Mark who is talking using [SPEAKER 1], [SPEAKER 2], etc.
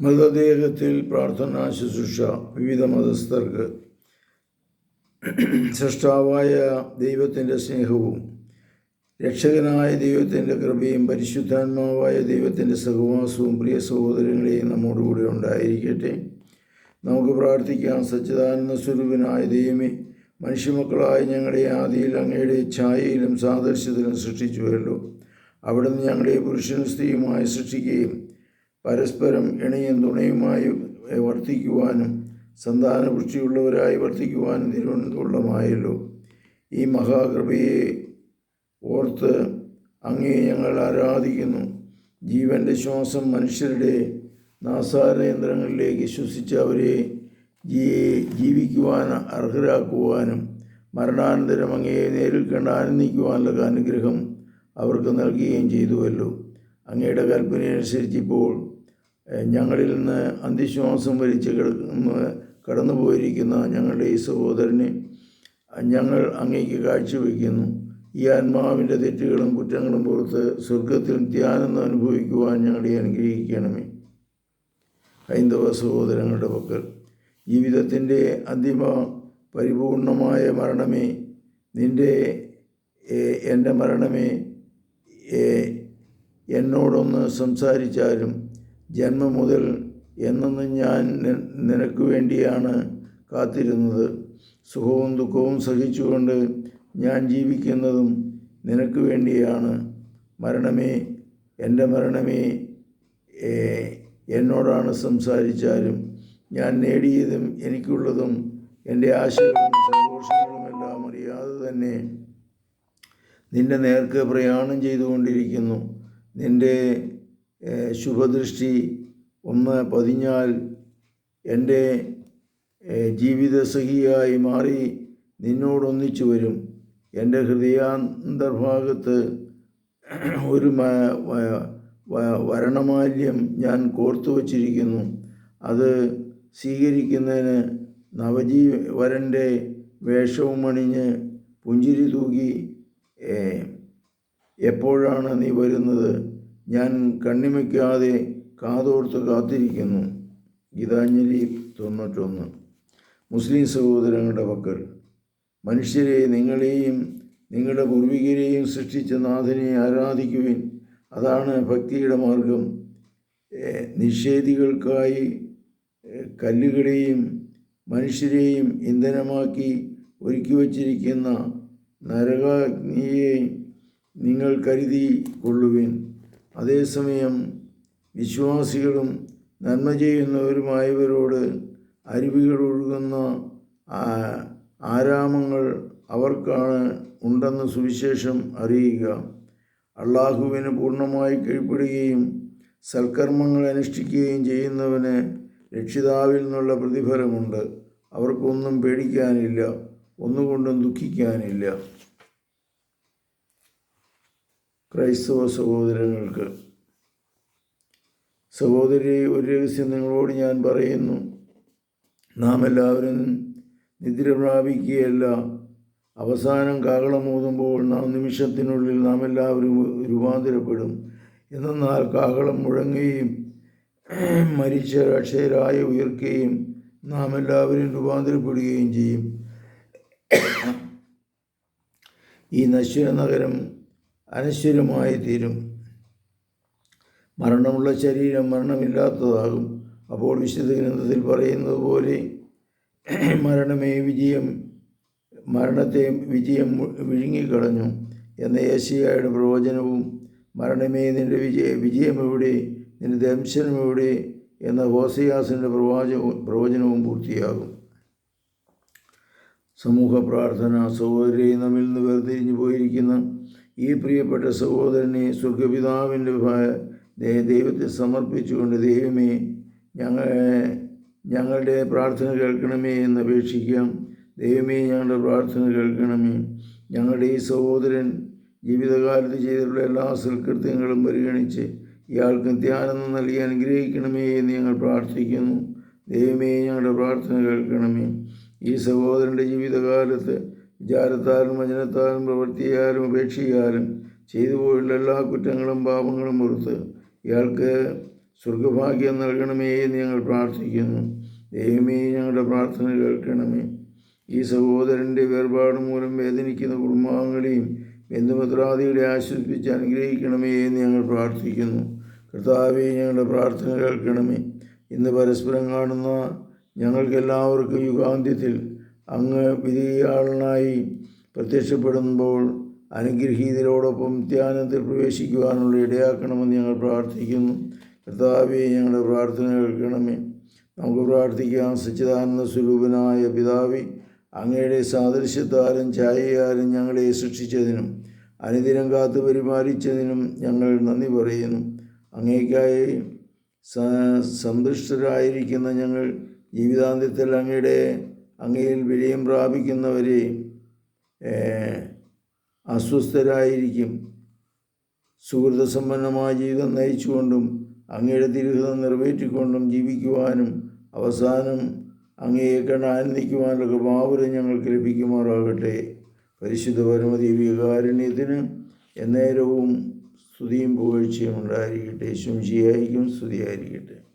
[SPEAKER 1] മൃതദേഹത്തിൽ പ്രാർത്ഥനാ ശുശ്രൂഷ വിവിധ മതസ്ഥർക്ക് സൃഷ്ടാവായ ദൈവത്തിന്റെ സ്നേഹവും രക്ഷകനായ ദൈവത്തിന്റെ കൃപയും പരിശുദ്ധാത്മാവായ ദൈവത്തിന്റെ സഹവാസവും പ്രിയ സഹോദരങ്ങളെയും നമ്മോടുകൂടെ ഉണ്ടായിരിക്കട്ടെ. നമുക്ക് പ്രാർത്ഥിക്കാം സച്ചിദാനന്ദ സ്വരൂപനായ ദൈവമേ മനുഷ്യമക്കളായ ഞങ്ങളെ ആദിയിൽ അങ്ങയുടെ ഛായയിലും സാദൃശ്യത്തിലും സൃഷ്ടിച്ചുവല്ലോ. അവിടുന്ന് ഞങ്ങളെ പുരുഷനും സ്ത്രീയുമായി സൃഷ്ടിക്കുകയും പരസ്പരം ഇണയും തുണയുമായി വർത്തിക്കുവാനും സന്താനവൃഷ്ടിയുള്ളവരായി വർത്തിക്കുവാനും തിരുവനന്തപുരമായല്ലോ ഈ മഹാകൃപയെ ഓർത്ത് അങ്ങേ ഞങ്ങൾ ആരാധിക്കുന്നു. ജീവന്റെ ശ്വാസം മനുഷ്യരുടെ നാസാരയന്ത്രങ്ങളിലേക്ക് ശ്വസിച്ച് അവരെ ജീവിക്കുവാൻ അർഹരാക്കുവാനും മരണാനന്തരം അങ്ങയെ നേരിൽ കണ്ട് ആനന്ദിക്കുവാനുള്ള അനുഗ്രഹം അവർക്ക് നൽകുകയും ചെയ്തുവല്ലോ. അങ്ങയുടെ കൽപ്പനയനുസരിച്ച് ഇപ്പോൾ ഞങ്ങളിൽ നിന്ന് അന്തിശ്വാസം വലിച്ച് കിടക്കുന്ന കടന്നു പോയിരിക്കുന്ന ഞങ്ങളുടെ ഈ സഹോദരനെ ഞങ്ങൾ അങ്ങേക്ക് കാഴ്ചവെക്കുന്നു. ഈ ആത്മാവിന്റെ തെറ്റുകളും കുറ്റങ്ങളും പുറത്ത് സ്വർഗത്തിൽ ധ്യാനം അനുഭവിക്കുവാൻ ഞങ്ങളെ അനുഗ്രഹിക്കണമേ. ഹൈന്ദവ സഹോദരങ്ങളുടെ പക്കൽ ജീവിതത്തിന്റെ അന്തിമ പരിപൂർണമായ മരണമേ നിന്റെ എന്റെ മരണമേ എന്നോടൊന്ന് സംസാരിച്ചാലും ജന്മം മുതൽ എന്നെന്നും ഞാൻ നിനക്ക് വേണ്ടിയാണ് കാത്തിരുന്നത്. സുഖവും ദുഃഖവും സഹിച്ചുകൊണ്ട് ഞാൻ ജീവിക്കുന്നതും നിനക്ക് വേണ്ടിയാണ്. മരണമേ എന്റെ മരണമേ എന്നോടാണ് സംസാരിച്ചാലും ഞാൻ നേടിയതും എനിക്കുള്ളതും എന്റെ ആശകളും സന്തോഷങ്ങളുമെല്ലാം അറിയാതെ തന്നെ നിന്റെ നേർക്ക് പ്രയാണം ചെയ്തുകൊണ്ടിരിക്കുന്നു. നിന്റെ ശുഭദൃഷ്ടി. ഒന്ന് പതിഞ്ഞാൽ എന്റെ ജീവിതസഖിയായി മാറി നിന്നോടൊന്നിച്ചു വരും. എന്റെ ഹൃദയാന്തർഭാഗത്ത് ഒരു വരണമാല്യം ഞാൻ കോർത്തു വച്ചിരിക്കുന്നു. അത് സ്വീകരിക്കുന്നതിന് നവജീവരന്റെ വേഷവും അണിഞ്ഞ് പുഞ്ചിരി തൂകി എപ്പോഴാണ് നീ വരുന്നത്? ഞാൻ കണ്ണിമയ്ക്കാതെ കാതോർത്ത് കാത്തിരിക്കുന്നു. ഗീതാഞ്ജലി തൊണ്ണൂറ്റൊന്ന്. മുസ്ലിം സഹോദരങ്ങളുടെ പക്കൽ. മനുഷ്യരെ നിങ്ങളെയും നിങ്ങളുടെ പൂർവികരെയും സൃഷ്ടിച്ച നാഥനെ ആരാധിക്കുവിൻ. അതാണ് ഭക്തിയുടെ മാർഗം. നിഷേധികൾക്കായി കല്ലുകളെയും മനുഷ്യരെയും ഇന്ധനമാക്കി ഒരുക്കി വച്ചിരിക്കുന്ന നരകാഗ്നിയെ നിങ്ങൾ കരുതി കൊള്ളുവിൻ. അതേസമയം വിശ്വാസികളും നന്മ ചെയ്യുന്നവരുമായവരോട് അരുവികൾ ഒഴുകുന്ന ആരാമങ്ങൾ അവർക്കാണ് ഉണ്ടെന്ന് സുവിശേഷം അറിയുക. അള്ളാഹുവിന് പൂർണമായി കീഴ്പ്പെടുകയും സൽക്കർമ്മങ്ങൾ അനുഷ്ഠിക്കുകയും ചെയ്യുന്നവന് രക്ഷിതാവിൽ നിന്നുള്ള പ്രതിഫലമുണ്ട്. അവർക്കൊന്നും പേടിക്കാനില്ല ഒന്നുകൊണ്ടും ദുഃഖിക്കാനില്ല. ക്രൈസ്തവ സഹോദരങ്ങൾക്ക്. സഹോദരി ഒരു രഹസ്യം നിങ്ങളോട് ഞാൻ പറയുന്നു നാം എല്ലാവരും നിദ്ര പ്രാപിക്കുകയല്ല. അവസാനം കാകളം മൂതുമ്പോൾ നാം നിമിഷത്തിനുള്ളിൽ നാം എല്ലാവരും രൂപാന്തരപ്പെടും. എന്നാൽ കാകളം മുഴങ്ങുകയും മരിച്ച അക്ഷയരായ ഉയർക്കുകയും നാം എല്ലാവരും രൂപാന്തരപ്പെടുകയും ചെയ്യും. ഈ നശ്വര നഗരം അനശ്വരമായി തീരും. മരണമുള്ള ശരീരം മരണമില്ലാത്തതാകും. അപ്പോൾ വിശുദ്ധ ഗ്രന്ഥത്തിൽ പറയുന്നത് പോലെ മരണമേ വിജയം മരണത്തെ വിജയം വിഴുങ്ങിക്കളഞ്ഞു എന്ന ഏഷ്യയുടെ പ്രവചനവും മരണമേ നിന്റെ വിജയ വിജയം എവിടെ നിന്റെ ദംശനം എവിടെ എന്ന ഹോസയാസിന്റെ പ്രവാചവും പ്രവചനവും പൂർത്തിയാകും. സമൂഹ പ്രാർത്ഥന സഹോദരി നമ്മിൽ നിന്ന് വേർതിരിഞ്ഞു പോയിരിക്കുന്ന ഈ പ്രിയപ്പെട്ട സഹോദരനെ സ്വർഗപിതാവിന്റെ ദൈവത്തെ സമർപ്പിച്ചുകൊണ്ട് ദൈവമേ ഞങ്ങൾ ഞങ്ങളുടെ പ്രാർത്ഥന കേൾക്കണമേ എന്ന് അപേക്ഷിക്കാം. ദൈവമേ ഞങ്ങളുടെ പ്രാർത്ഥന കേൾക്കണമേ. ഞങ്ങളുടെ ഈ സഹോദരൻ ജീവിതകാലത്ത് ചെയ്തിട്ടുള്ള എല്ലാ സൽകൃത്യങ്ങളും പരിഗണിച്ച് ഇയാൾക്ക് ധ്യാനം നൽകി അനുഗ്രഹിക്കണമേ എന്ന് ഞങ്ങൾ പ്രാർത്ഥിക്കുന്നു. ദൈവമേ ഞങ്ങളുടെ പ്രാർത്ഥന കേൾക്കണമേ. ഈ സഹോദരന്റെ ജീവിതകാലത്ത് വിചാരത്താലും വചനത്താലും പ്രവൃത്തിയാലും ഉപേക്ഷിക്കാലും ചെയ്തു പോയുള്ള എല്ലാ കുറ്റങ്ങളും പാപങ്ങളും പുറത്ത് ഇയാൾക്ക് സ്വർഗഭാഗ്യം നൽകണമേ എന്ന് ഞങ്ങൾ പ്രാർത്ഥിക്കുന്നു. ദൈവമേ ഞങ്ങളുടെ പ്രാർത്ഥന കേൾക്കണമേ. ഈ സഹോദരന്റെ വേർപാട് മൂലം വേദനിക്കുന്ന കുടുംബാംഗങ്ങളെയും ബന്ധുമിത്രാദികളെ ആശ്വസിപ്പിച്ച് അനുഗ്രഹിക്കണമേ എന്ന് ഞങ്ങൾ പ്രാർത്ഥിക്കുന്നു. കർത്താവെ ഞങ്ങളുടെ പ്രാർത്ഥന കേൾക്കണമേ. ഇന്ന് പരസ്പരം കാണുന്ന ഞങ്ങൾക്കെല്ലാവർക്കും യുഗാന്ത്യത്തിൽ അങ്ങ് വിധിയാളനായി പ്രത്യക്ഷപ്പെടുമ്പോൾ അനുഗ്രഹീതരോടൊപ്പം ധ്യാനത്തിൽ പ്രവേശിക്കുവാനുള്ള ഇടയാക്കണമെന്ന് ഞങ്ങൾ പ്രാർത്ഥിക്കുന്നു. കർത്താവെ ഞങ്ങളുടെ പ്രാർത്ഥന കേൾക്കണമേ. നമുക്ക് പ്രാർത്ഥിക്കാം. സച്ചിദാനന്ദ സ്വരൂപനായ പിതാവി അങ്ങയുടെ സാദൃശ്യത്താലും ഛായയാലും ഞങ്ങളെ സൃഷ്ടിച്ചതിനും അനുദിനം കാത്തു പരിപാലിച്ചതിനും ഞങ്ങൾ നന്ദി പറയുന്നു. അങ്ങേക്കായി സന്തുഷ്ടരായിരിക്കുന്ന ഞങ്ങൾ ജീവിതാന്ത്യത്തിൽ അങ്ങയുടെ അങ്ങയിൽ വിജയം പ്രാപിക്കുന്നവരെ ഏഹ്, അസ്വസ്ഥരായിരിക്കും. സുഹൃതസമ്പന്നമായ ജീവിതം നയിച്ചുകൊണ്ടും അങ്ങയുടെ തിരുഹിതം നിറവേറ്റിക്കൊണ്ടും ജീവിക്കുവാനും അവസാനം അങ്ങയെ കണ്ട് ആനന്ദിക്കുവാനുള്ള കൃപാവരം ഞങ്ങൾക്ക് ലഭിക്കുമാറാകട്ടെ. പരിശുദ്ധ പരമദീവികാരുണ്യത്തിന് എന്നേരവും സ്തുതിയും പുകഴ്ചയും ഉണ്ടായിരിക്കട്ടെ. ശുംശിയായിരിക്കും സ്തുതിയായിരിക്കട്ടെ.